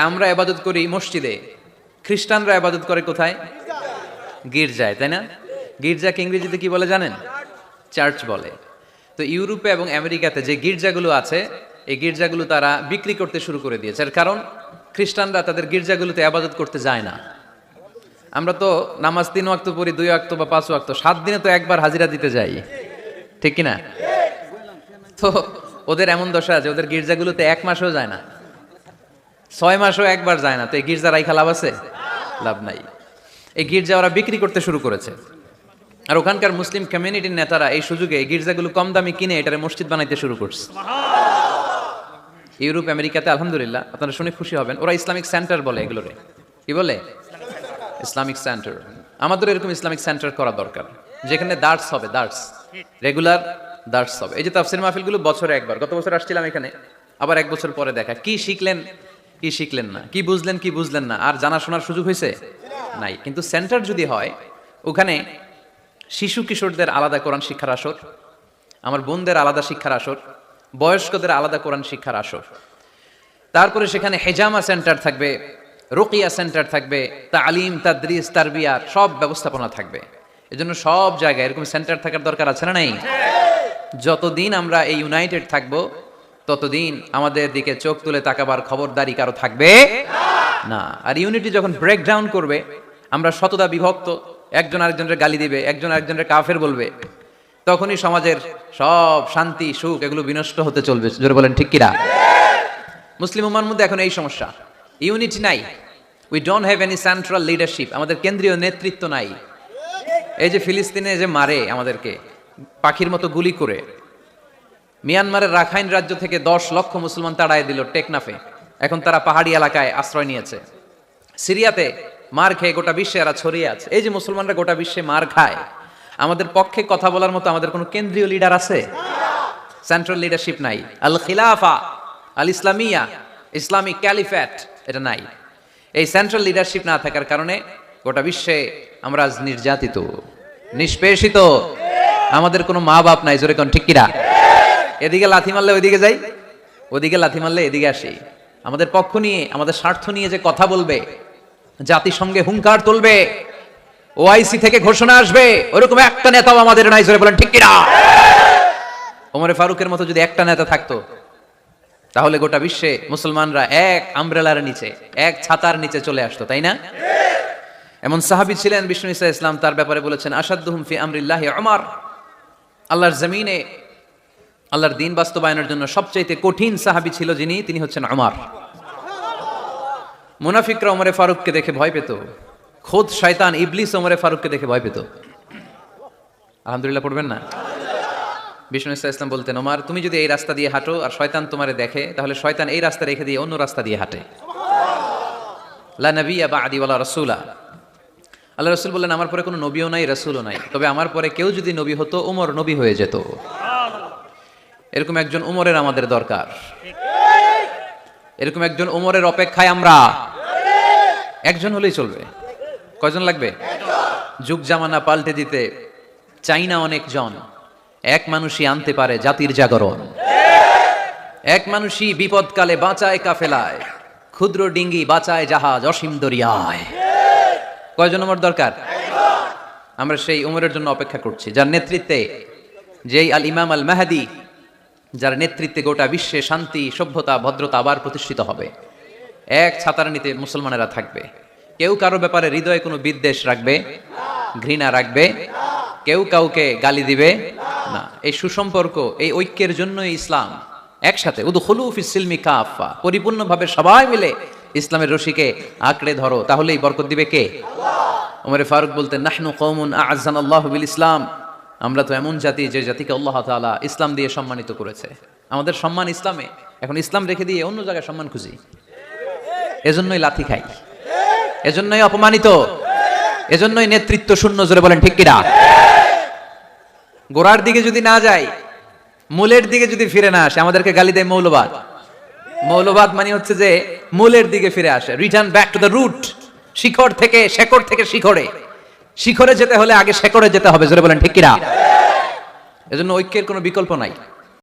আমরা আবাদত করি মসজিদে। খ্রিস্টানরা আবাদত করে কোথায়? গির্জায়, তাই না? গির্জাকে ইংরেজিতে কি বলে জানেন? চার্চ বলে। তো ইউরোপে এবং আমেরিকাতে যে গির্জাগুলো আছে, এই গির্জাগুলো তারা বিক্রি করতে শুরু করে দিয়েছে। এর কারণ, খ্রিস্টানরা তাদের গির্জাগুলোতে আবাদত করতে যায় না। আমরা তো নামাজ তিন ওয়াক্ত পড়ি, দুই ওয়াক্ত বা পাঁচ ওয়াক্ত, সাত দিনে তো একবার হাজিরা দিতে যাই। ঠিক কি না তো ওদের এমন দশা আছে, ওদের গির্জাগুলোতে এক মাসও যায় না। ছয় মাসও একবার যায় না। তো এই গির্জা রাইখা লাভ আছে? লাভ নাই। এই গির্জা ওরা বিক্রি করতে শুরু করেছে। আর ওখানকার মুসলিম কমিউনিটির নেতারা এই সুযোগে এই গির্জাগুলো কম দামে কিনে এটারে মসজিদ বানাইতে শুরু করছে। ইউরোপ, আমেরিকাতে আলহামদুলিল্লাহ, আপনারা শুনে খুশি হবেন। ওরা ইসলামিক সেন্টার বলে এগুলোরে। কি বলে? Islamic centre. আমাদের এরকম ইসলামিক সেন্টার করা দরকার। যেখানে দার্টস হবে দার্টস রেগুলার দার্টস হবে। এই যে তাফসির মাহফিলগুলো বছরে একবার। গত বছর আসছিলাম এখানে। আবার এক বছর পরে দেখা। কি শিখলেন? কি শিখলেন না? কি বুঝলেন কি বুঝলেন না? আর জানা শোনার সুযোগ হয়েছে? নাই। কিন্তু সেন্টার যদি হয়, ওখানে শিশু কিশোরদের আলাদা কোরআন শিক্ষার আসর, আমার বোনদের আলাদা শিক্ষার আসর, বয়স্কদের আলাদা কোরআন শিক্ষার আসর। তারপরে সেখানে হেজামা সেন্টার থাকবে, রোকিয়া সেন্টার থাকবে, তালিম, তাদরিস তারবিয়ার সব ব্যবস্থাপনা থাকবে। এজন্য সব জায়গায় এরকম সেন্টার থাকার দরকার আছে না নাই? যতদিন আমরা এই ইউনাইটেড থাকব ততদিন আমাদের দিকে চোখ তুলে তাকাবার খবরদারি কারও থাকবে না। আর ইউনিটি যখন ব্রেকডাউন করবে, আমরা শতদা বিভক্ত, একজন আরেকজনের গালি দিবে, একজন আরেকজনের কাফের বলবে, তখনই সমাজের সব শান্তি, সুখ এগুলো বিনষ্ট হতে চলবে। জোরে বলেন, ঠিক কিরা মুসলিম উম্মার মধ্যে এখন এই সমস্যা। ইউনিটি নাই। We don't have any central leadership আমাদের কেন্দ্রীয় নেতৃত্ব নাই। এই যে ফিলিস্তিনে যে মারে আমাদেরকে, পাখির মতো গুলি করে মিয়ানমারের রাখাইন রাজ্য থেকে দশ লক্ষ মুসলমান তাড়াই দিল টেকনাফে। এখন তারা পাহাড়ি এলাকায় আশ্রয় নিয়েছে। সিরিয়াতে মার খেয়ে গোটা বিশ্বে এরা ছড়িয়ে আছে। এই যে মুসলমানরা গোটা বিশ্বে মার খায়, আমাদের পক্ষে কথা বলার মতো আমাদের কোনো কেন্দ্রীয় লিডার আছে? সেন্ট্রাল লিডারশিপ নাই। আল খিলাফা, আল ইসলামিয়া, ইসলামিক ক্যালিফ্যাট, এটা নাই। এই সেন্ট্রাল লিডারশিপ না থাকার কারণে গোটা বিশ্বে আমরা আজ নির্যাতিত, নিষ্পেষিত। আমাদের কোনো মা বাপ নাই, জোরে কোন ঠিক কিরা এদিকে লাথি মারলে ওইদিকে যাই, ওদিকে লাথি মারলে এদিকে আসি। আমাদের পক্ষ নিয়ে, আমাদের স্বার্থ নিয়ে যে কথা বলবে, জাতিসংঘে হুঙ্কার তুলবে ওআইসি থেকে ঘোষণা আসবে, ওরকম একটা নেতাও আমাদের নাই, জোরে বলেন, ঠিক কিনা? ওমরে ফারুকের মতো যদি একটা নেতা থাকতো, তাহলে গোটা বিশ্বে মুসলমানরা এক আমব্রেলার নিচে, এক ছাতার নিচে চলে আসতো, তাই না? এমন সাহাবি ছিলেন বিষ্ণু ইসা ইসলাম, তার ব্যাপারে বলেছেন আসাদুহুম ফি আমরিল্লাহ আমার আল্লাহর জমিনে আল্লাহর দিন বাস্তবায়নের জন্য সবচাইতে কঠিন সাহাবি ছিল যিনি, তিনি হচ্ছেন আমার মুনাফিকরা ওমরে ফারুককে দেখে ভয় পেত। খোদ শয়তান ইবলিস ওমরে ফারুককে দেখে ভয় পেত। আলহামদুলিল্লাহ পড়বেন না? বিষ্ণু ইসা ইসলাম বলতেন ওমার তুমি যদি এই রাস্তা দিয়ে হাঁটো আর শয়তান তোমারে দেখে, তাহলে শয়তান এই রাস্তা রেখে দিয়ে অন্য রাস্তা দিয়ে হাঁটে। লা নবিয়া বা আদিওয়ালা রসুলা। আল্লাহ রসুল বললেন, আমার পরে কোনো নবীও নাই, রসুলও নাই। তবে আমার পরে কেউ যদি নবী হতো ওমর নবী হয়ে যেত। এরকম একজন উমরের আমাদের দরকার। এরকম একজন উমরের অপেক্ষায় আমরা। একজন হলেই চলবে। কয়জন লাগবে? যুগ জামানা পাল্টে দিতে চাই না অনেক জন এক মানুষই আনতে পারে জাতির জাগরণ। এক মানুষই বিপদকালে বাঁচায় কাফেলায়। ক্ষুদ্র ডিঙ্গি বাঁচায় জাহাজ অসীম দরিয়ায়। কয়জন আমার দরকার? আমরা সেই উমরের জন্য অপেক্ষা করছি। যার নেতৃত্বে যেই আল ইমাম আল মাহাদি যার নেতৃত্বে গোটা বিশ্বে শান্তি, সভ্যতা, ভদ্রতা আবার প্রতিষ্ঠিত হবে। এক ছাতার মুসলমানেরা থাকবে। কেউ কারও ব্যাপারে হৃদয়ে কোনো বিদ্বেষ রাখবে, ঘৃণা রাখবে, কেউ কাউকে গালি দিবে না। এই সুসম্পর্ক, এই ঐক্যের জন্যই ইসলাম। একসাথে উদু হলুফ ইসিলমি কাফা পরিপূর্ণভাবে সবাই মিলে ইসলামের রশিকে আঁকড়ে ধরো, তাহলেই বরকত দিবে কে? ওমরে ফারুক বলতেন, নাহনু কৌমুন আজান আল্লাহ ইসলাম। আমরা তো এমন জাতি যে জাতিকে আল্লাহ তাআলা ইসলাম দিয়ে সম্মানিত করেছে। আমাদের সম্মান ইসলামে। এখন ইসলাম রেখে দিয়ে অন্য জায়গায় সম্মান খুঁজি। এজন্যই লাথি খাই। এজন্যই অপমানিত। এজন্যই নেতৃত্ব শূন্য, জোরে বলেন ঠিক কিনা? গোড়ার দিকে যদি না যাই মূলের দিকে যদি ফিরে না আসে, আমাদেরকে গালি দেয় মৌলবাদ। মৌলবাদ মানে হচ্ছে যে মূলের দিকে ফিরে আসে। Return back to the root শিখর থেকে, শেকড় থেকে শিখরে। শিখরে যেতে হলে আগে শেখরে যেতে হবে, জোরে বলেন, ঠিক কিনা? এজন্য ঐক্যের কোনো বিকল্প নাই।